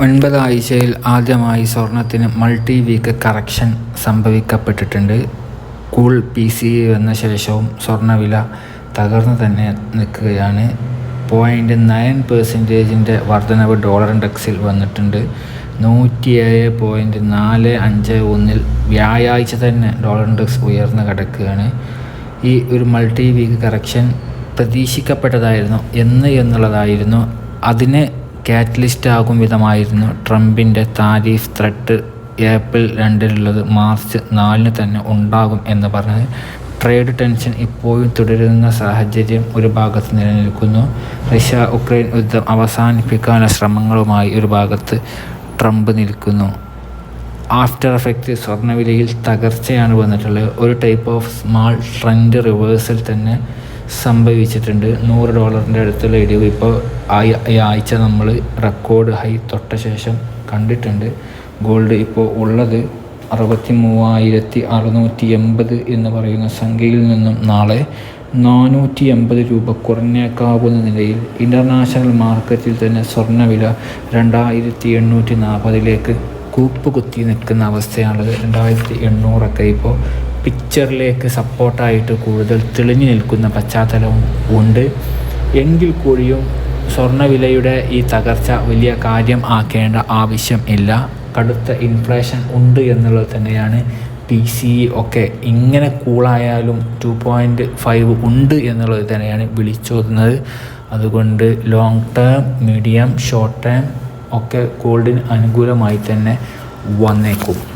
ഒൻപത് ആഴ്ചയിൽ ആദ്യമായി സ്വർണത്തിന് മൾട്ടി വീക്ക് കറക്ഷൻ സംഭവിക്കപ്പെട്ടിട്ടുണ്ട്. കൂൾ പി സി വന്ന ശേഷവും സ്വർണവില തകർന്നു തന്നെ നിൽക്കുകയാണ്. പോയിന്റ് നയൻ പെർസെന്റേജിന്റെ വർധനവ് ഡോളർ ഇൻഡെക്സിൽ വന്നിട്ടുണ്ട്. നൂറ്റിയേഴ് പോയിന്റ് നാല് അഞ്ച് ഒന്നിൽ വ്യാഴാഴ്ച തന്നെ ഡോളർ ഇൻഡെക്സ് ഉയർന്നു കിടക്കുകയാണ്. ഈ ഒരു മൾട്ടി വീക്ക് കറക്ഷൻ പ്രതീക്ഷിക്കപ്പെട്ടതായിരുന്നു. എന്ന് എന്നുള്ളതായിരുന്നു. അതിന് കാറ്റലിസ്റ്റ് ആകും വിധമായിരുന്നു ട്രംപിന്റെ താരിഫ് ത്രെട്ട് ഏപ്രിൽ രണ്ടിലുള്ളത്. മാർച്ച് നാലിന് തന്നെ ഉണ്ടാകും എന്ന് പറഞ്ഞത് ട്രേഡ് ടെൻഷൻ ഇപ്പോഴും തുടരുന്ന സാഹചര്യം ഒരു ഭാഗത്ത് നിലനിൽക്കുന്നു. റഷ്യ ഉക്രൈൻ യുദ്ധം അവസാനിപ്പിക്കാനുള്ള ശ്രമങ്ങളുമായി ഒരു ഭാഗത്ത് ട്രംപ് നിൽക്കുന്നു. ആഫ്റ്റർ എഫക്റ്റ് സ്വർണവിലയിൽ തകർച്ചയാണ് വന്നിട്ടുള്ളത്. ഒരു type of small trend reversal തന്നെ സംഭവിച്ചിട്ടുണ്ട്. നൂറ് ഡോളറിന്റെ അടുത്തുള്ള ഇടിവ് ഇപ്പോൾ ഈ ആഴ്ച നമ്മൾ റെക്കോർഡ് ഹൈ തൊട്ട ശേഷം കണ്ടിട്ടുണ്ട്. ഗോൾഡ് ഇപ്പോൾ ഉള്ളത് അറുപത്തി മൂവായിരത്തി അറുന്നൂറ്റി എൺപത് എന്ന് പറയുന്ന സംഖ്യയിൽ നിന്നും നാളെ നാനൂറ്റി എൺപത് രൂപ കുറഞ്ഞേക്കാവുന്ന നിലയിൽ ഇന്റർനാഷണൽ മാർക്കറ്റിൽ തന്നെ സ്വർണവില രണ്ടായിരത്തി എണ്ണൂറ്റി നാൽപ്പതിലേക്ക് കൂപ്പ് കുത്തി നിൽക്കുന്ന അവസ്ഥയാണുള്ളത്. രണ്ടായിരത്തി എണ്ണൂറൊക്കെ ഇപ്പോൾ പിക്ചറിലേക്ക് സപ്പോർട്ടായിട്ട് കൂടുതൽ തെളിഞ്ഞു നിൽക്കുന്ന പശ്ചാത്തലവും ഉണ്ട്. എങ്കിൽ കൂടിയും സ്വർണവിലയുടെ ഈ തകർച്ച വലിയ കാര്യം ആക്കേണ്ട ആവശ്യം ഇല്ല. കടുത്ത ഇൻഫ്ലേഷൻ ഉണ്ട് എന്നുള്ളത് തന്നെയാണ് പി സി ഒക്കെ ഇങ്ങനെ കൂളായാലും ടു പോയിന്റ് ഫൈവ് ഉണ്ട് എന്നുള്ളത് തന്നെയാണ് വിളിച്ചോതുന്നത്. അതുകൊണ്ട് long term medium short term ഒക്കെ ഗോൾഡിന് അനുകൂലമായി തന്നെ വന്നേക്കും.